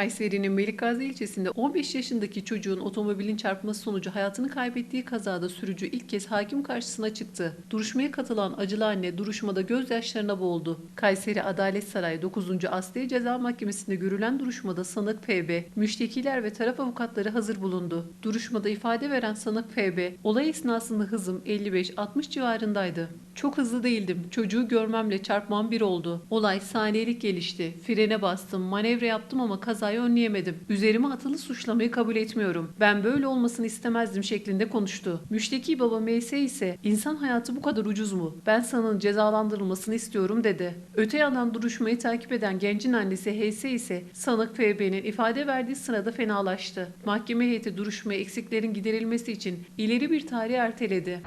Kayseri'nin Melikgazi ilçesinde 15 yaşındaki çocuğun otomobilin çarpması sonucu hayatını kaybettiği kazada sürücü ilk kez hakim karşısına çıktı. Duruşmaya katılan acılı anne duruşmada gözyaşlarına boğuldu. Kayseri Adalet Sarayı 9. Asliye Ceza Mahkemesi'nde görülen duruşmada sanık FB, müştekiler ve taraf avukatları hazır bulundu. Duruşmada ifade veren sanık FB, olay esnasında hızım 55-60 civarındaydı. Çok hızlı değildim. Çocuğu görmemle çarpmam bir oldu. Olay saniyelik gelişti. Frene bastım, manevra yaptım ama kazayı önleyemedim. Üzerime atılı suçlamayı kabul etmiyorum. Ben böyle olmasını istemezdim şeklinde konuştu. Müşteki baba MS ise insan hayatı bu kadar ucuz mu? Ben sanığın cezalandırılmasını istiyorum dedi. Öte yandan duruşmayı takip eden gencin annesi HS ise sanık FB'nin ifade verdiği sırada fenalaştı. Mahkeme heyeti duruşmaya eksiklerin giderilmesi için ileri bir tarih erteledi.